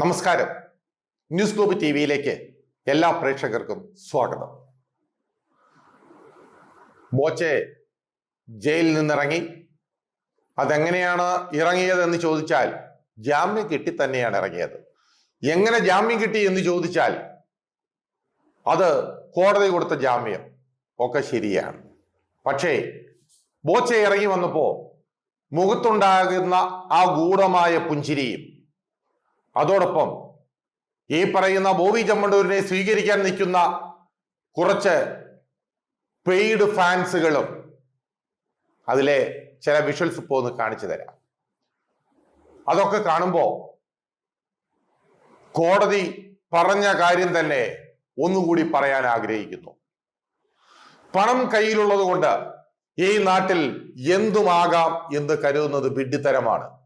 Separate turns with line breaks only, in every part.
നമസ്കാരം. News globe T വിയിലേക്ക് എല്ലാ പ്രേക്ഷകർക്കും സ്വാഗതം. ബോച്ചെ ജയിലിൽ നിന്നിറങ്ങി. അതെങ്ങനെയാണ് ഇറങ്ങിയത് എന്ന് ചോദിച്ചാൽ ജാമ്യം കിട്ടി തന്നെയാണ് ഇറങ്ങിയത്. എങ്ങനെ ജാമ്യം കിട്ടി എന്ന് ചോദിച്ചാൽ അത് കോടതി കൊടുത്ത ജാമ്യം ഒക്കെ ശരിയാണ്. പക്ഷേ ബോച്ച ഇറങ്ങി വന്നപ്പോ മുഖത്തുണ്ടാകുന്ന ആ ഗൂഢമായ പുഞ്ചിരിയും അതോടൊപ്പം ഈ പറയുന്ന ബോബി ചമ്മണ്ടൂരിനെ സ്വീകരിക്കാൻ നിൽക്കുന്ന കുറച്ച് പെയ്ഡ് ഫാൻസുകളും അതിലെ ചില വിഷ്വൽസ് ഇപ്പോൾ ഒന്ന് കാണിച്ചു തരാം. അതൊക്കെ കാണുമ്പോൾ കോടതി പറഞ്ഞ കാര്യം തന്നെ ഒന്നുകൂടി പറയാൻ ആഗ്രഹിക്കുന്നു. പണം കയ്യിലുള്ളത് കൊണ്ട് ഈ നാട്ടിൽ എന്തുമാകാം എന്ന് കരുതുന്നത് വിഡ്ഢിത്തരമാണ്.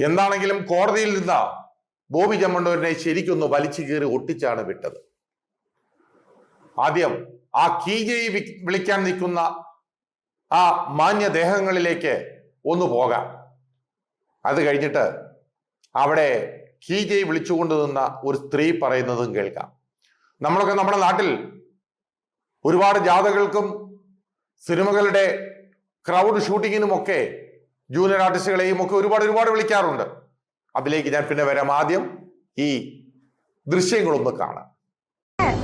എന്താണെങ്കിലും കോടതിയിൽ നിന്ന ബോബി ചമ്മണ്ടൂരിനെ ശരിക്കൊന്ന് വലിച്ചു കീറി ഒട്ടിച്ചാണ് വിട്ടത്. ആദ്യം ആ കീജയി വിളിക്കാൻ നിൽക്കുന്ന ആ മാന്യദേഹങ്ങളിലേക്ക് ഒന്ന് പോകാം. അത് കഴിഞ്ഞിട്ട് അവിടെ കീജയി വിളിച്ചുകൊണ്ട് നിന്ന ഒരു സ്ത്രീ പറയുന്നതും കേൾക്കാം. നമ്മളൊക്കെ നമ്മുടെ നാട്ടിൽ ഒരുപാട് ജാഥകൾക്കും സിനിമകളുടെ ക്രൗഡ് ഷൂട്ടിങ്ങിനുമൊക്കെ ജൂനിയർ ആർട്ടിസ്റ്റുകളെയും ഒക്കെ ഒരുപാട് ഒരുപാട് വിളിക്കാറുണ്ട്. അതിലേക്ക് ഞാൻ പിന്നെ വരാം. ആദ്യം ഈ ദൃശ്യങ്ങളൊന്ന് കാണാം.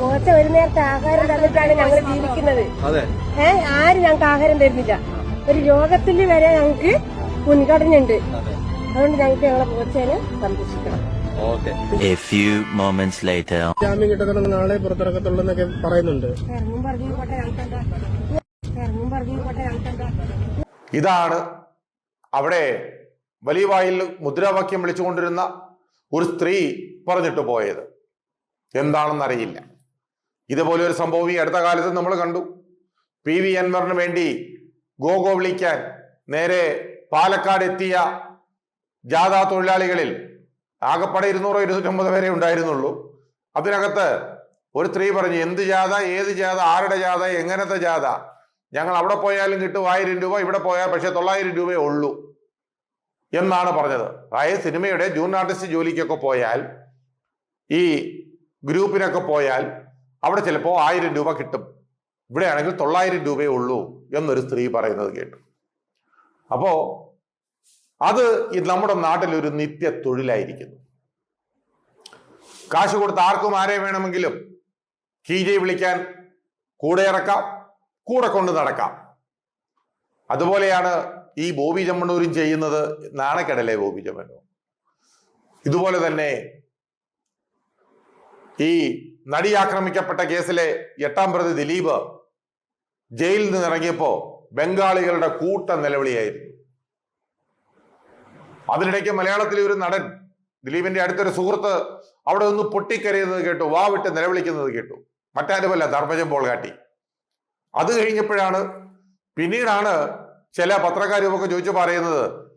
പോച്ച ഒരു നേരത്തെ ആഹാരം തന്നിട്ടാണ് ഞങ്ങൾ ജീവിക്കുന്നത്.
അതെ.
ഏ ആരും ഞങ്ങൾക്ക് ആഹാരം തരുന്നില്ല. ഒരു രോഗത്തിൽ വരെ ഞങ്ങൾക്ക് മുൻഗണനയുണ്ട്. അതുകൊണ്ട് ഞങ്ങൾക്ക് ഞങ്ങളെ പോച്ചേനെ സംരക്ഷിക്കണം.
Okay.
A few moments later.
ജാമ്യം കിട്ടണം നാളെ പുറത്തിറക്കത്തുള്ളൂ എന്നൊക്കെ പറയുന്നുണ്ട്
ഇതാണ് അവിടെ വലിയ വായിൽ മുദ്രാവാക്യം വിളിച്ചുകൊണ്ടിരുന്ന ഒരു സ്ത്രീ പറഞ്ഞിട്ട് പോയത്. എന്താണെന്നറിയില്ല. ഇതുപോലെ ഒരു സംഭവം ഈ അടുത്ത കാലത്ത് നമ്മൾ കണ്ടു. പി വി അൻവറിന് വേണ്ടി ഗോഗോ വിളിക്കാൻ നേരെ പാലക്കാട് എത്തിയ ജാഥാ തൊഴിലാളികളിൽ ആകെപ്പാടെ ഇരുന്നൂറോ ഇരുന്നൂറ്റമ്പത് പേരെ ഉണ്ടായിരുന്നുള്ളൂ. അതിനകത്ത് ഒരു സ്ത്രീ പറഞ്ഞു എന്ത് ജാഥ? ഏത് ജാഥ? ആരുടെ ജാഥ? എങ്ങനത്തെ ജാഥ? ഞങ്ങൾ അവിടെ പോയാലും കിട്ടും ആയിരം രൂപ ഇവിടെ പോയാൽ പക്ഷെ തൊള്ളായിരം രൂപയേ ഉള്ളൂ. എന്നാണ് പറഞ്ഞത്. അതായത് സിനിമയുടെ ജൂൺ ആർട്ടിസ്റ്റ് ജോലിക്കൊക്കെ പോയാൽ ഈ ഗ്രൂപ്പിനൊക്കെ പോയാൽ അവിടെ ചിലപ്പോൾ ആയിരം രൂപ കിട്ടും. ഇവിടെയാണെങ്കിൽ തൊള്ളായിരം രൂപയേ ഉള്ളൂ എന്നൊരു സ്ത്രീ പറയുന്നത് കേട്ടു. അപ്പോ അത് നമ്മുടെ നാട്ടിൽ ഒരു നിത്യ തൊഴിലായിരിക്കുന്നു കാശ് കൊടുത്ത് ആർക്കും ആരെ വേണമെങ്കിലും കീജെ വിളിക്കാൻ കൂടെ ഇറക്കാം കൂടെ കൊണ്ട് നടക്കാം. അതുപോലെയാണ് ഈ ബോബി ചമ്മണ്ണൂരും ചെയ്യുന്നത് നാണക്കെടലെ ബോബി ചമ്മണ്ണൂർ ഇതുപോലെ തന്നെ ഈ നടി ആക്രമിക്കപ്പെട്ട കേസിലെ എട്ടാം പ്രതി ദിലീപ് ജയിലിൽ നിന്ന് ഇറങ്ങിയപ്പോ ബംഗാളികളുടെ കൂട്ട നിലവിളിയായിരുന്നു. അതിനിടയ്ക്ക് മലയാളത്തിലെ ഒരു നടൻ ദിലീപിന്റെ അടുത്തൊരു സുഹൃത്ത് അവിടെ ഒന്ന് പൊട്ടിക്കരയുന്നത് കേട്ടു വാ വിട്ട് നിലവിളിക്കുന്നത് കേട്ടു. മറ്റാരുമല്ല ധർമ്മജം പോൾ കാട്ടി അത് കഴിഞ്ഞപ്പോഴാണ് പിന്നീടാണ് ചില പത്രക്കാരുമൊക്കെ ചോദിച്ചു പറയുന്നത്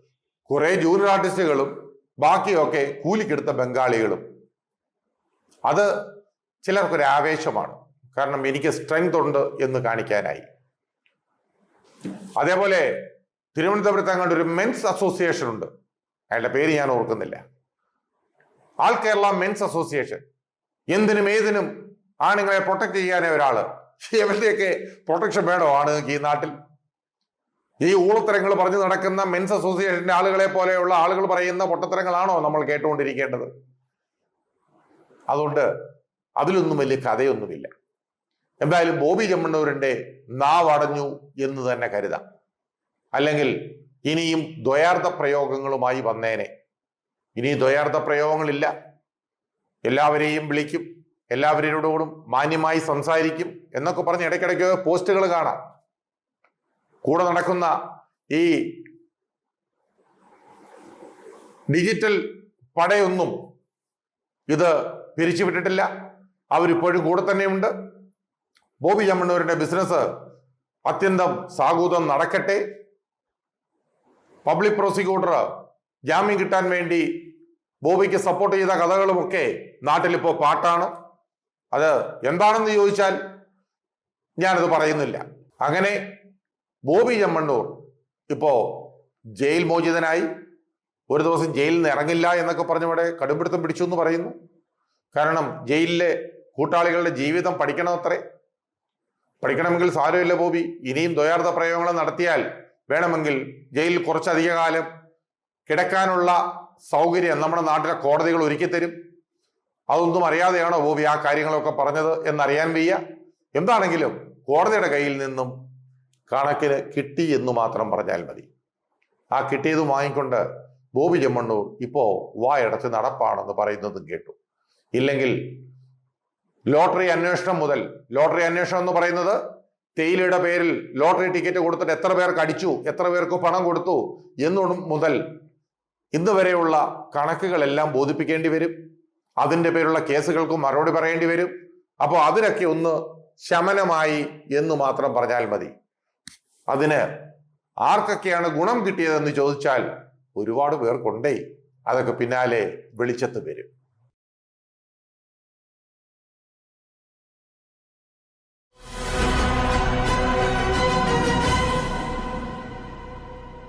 കുറെ ജൂനിയർ ആർട്ടിസ്റ്റുകളും ബാക്കിയൊക്കെ കൂലിക്കെടുത്ത ബംഗാളികളും. അത് ചിലർക്കൊരു ആവേശമാണ്. കാരണം എനിക്ക് സ്ട്രെങ്ത് ഉണ്ട് എന്ന് കാണിക്കാനായി. അതേപോലെ തിരുവനന്തപുരത്ത് അങ്ങോട്ട് ഒരു മെൻസ് അസോസിയേഷൻ ഉണ്ട്. അയാളുടെ പേര് ഞാൻ ഓർക്കുന്നില്ല. ആൾ കേരള മെൻസ് അസോസിയേഷൻ എന്തിനും ഏതിനും ആണുങ്ങളെ പ്രൊട്ടക്ട് ചെയ്യാനേ ഒരാൾ. എവരുടെയൊക്കെ പ്രൊട്ടക്ഷൻ വേണോ ആണുങ്ങൾക്ക് ഈ നാട്ടിൽ? ഈ ഊളത്തരങ്ങൾ പറഞ്ഞു നടക്കുന്ന മെൻസ് അസോസിയേഷന്റെ ആളുകളെ പോലെയുള്ള ആളുകൾ പറയുന്ന പൊട്ടത്തരങ്ങളാണോ നമ്മൾ കേട്ടുകൊണ്ടിരിക്കേണ്ടത്? അതുകൊണ്ട് അതിലൊന്നും വലിയ കഥയൊന്നുമില്ല. എന്തായാലും ബോബി ചെമ്മണ്ണൂരിന്റെ നാവടഞ്ഞു എന്ന് തന്നെ കരുതാം. അല്ലെങ്കിൽ ഇനിയും ദ്വയാർത്ഥ പ്രയോഗങ്ങളുമായി വന്നേനെ. ഇനി ദ്വയാർത്ഥ പ്രയോഗങ്ങളില്ല. എല്ലാവരെയും വിളിക്കും. എല്ലാവരോടും മാന്യമായി സംസാരിക്കും എന്നൊക്കെ പറഞ്ഞ് ഇടയ്ക്കിടയ്ക്ക് പോസ്റ്റുകൾ കാണാം. കൂടെ നടക്കുന്ന ഈ ഡിജിറ്റൽ പടയൊന്നും ഇത് പിരിച്ചുവിട്ടിട്ടില്ല. അവരിപ്പോഴും കൂടെ തന്നെയുണ്ട്. ബോബി ചമ്മണ്ണൂരിന്റെ ബിസിനസ് അത്യന്തം സാഗൂതം നടക്കട്ടെ. പബ്ലിക് പ്രോസിക്യൂട്ടർ ജാമ്യം കിട്ടാൻ വേണ്ടി ബോബിക്ക് സപ്പോർട്ട് ചെയ്ത കഥകളുമൊക്കെ നാട്ടിലിപ്പോൾ പാട്ടാണ്. അത് എന്താണെന്ന് ചോദിച്ചാൽ ഞാനത് പറയുന്നില്ല. അങ്ങനെ ബോബി ചെമ്മണ്ണൂർ ഇപ്പോ ജയിൽ മോചിതനായി. ഒരു ദിവസം ജയിലിൽ നിന്ന് ഇറങ്ങില്ല എന്നൊക്കെ പറഞ്ഞവിടെ കടുംപിടുത്തം പിടിച്ചു എന്ന് പറയുന്നു. കാരണം ജയിലിലെ കൂട്ടാളികളുടെ ജീവിതം പഠിക്കണമത്രേ പഠിക്കണമെങ്കിൽ സാരമില്ല ബോബി. ഇനിയും ദ്വയാർത്ഥ പ്രയോഗങ്ങൾ നടത്തിയാൽ വേണമെങ്കിൽ ജയിലിൽ കുറച്ചധിക കാലം കിടക്കാനുള്ള സൗകര്യം നമ്മുടെ നാട്ടിലെ കോടതികൾ ഒരുക്കി തരും. അതൊന്നും അറിയാതെയാണോ ബോബി ആ കാര്യങ്ങളൊക്കെ പറഞ്ഞത് എന്നറിയാൻ വയ്യ. എന്താണെങ്കിലും കോടതിയുടെ കയ്യിൽ നിന്നും കണക്കിന് കിട്ടി എന്ന് മാത്രം പറഞ്ഞാൽ മതി. ആ കിട്ടിയത് വാങ്ങിക്കൊണ്ട് ബോബി ചെമ്മണ്ണൂർ ഇപ്പോ വായടച്ച് നടപ്പാണെന്ന് പറയുന്നതും കേട്ടു. ഇല്ലെങ്കിൽ ലോട്ടറി അന്വേഷണം മുതൽ ലോട്ടറി അന്വേഷണം എന്ന് പറയുന്നത് തേയിലയുടെ പേരിൽ ലോട്ടറി ടിക്കറ്റ് കൊടുത്തിട്ട് എത്ര പേർക്ക് അടിച്ചു എത്ര പേർക്ക് പണം കൊടുത്തു എന്നു മുതൽ ഇന്ന് വരെയുള്ള കണക്കുകളെല്ലാം ബോധിപ്പിക്കേണ്ടി വരും. അതിന്റെ പേരുള്ള കേസുകൾക്കും മറുപടി പറയേണ്ടി വരും. അപ്പോൾ അതിനൊക്കെ ഒന്ന് ശമനമായി എന്ന് മാത്രം പറഞ്ഞാൽ മതി. അതിന് ആർക്കൊക്കെയാണ് ഗുണം കിട്ടിയതെന്ന് ചോദിച്ചാൽ ഒരുപാട് പേർക്കുണ്ടേ അതൊക്കെ പിന്നാലെ വെളിച്ചത്ത് വരും.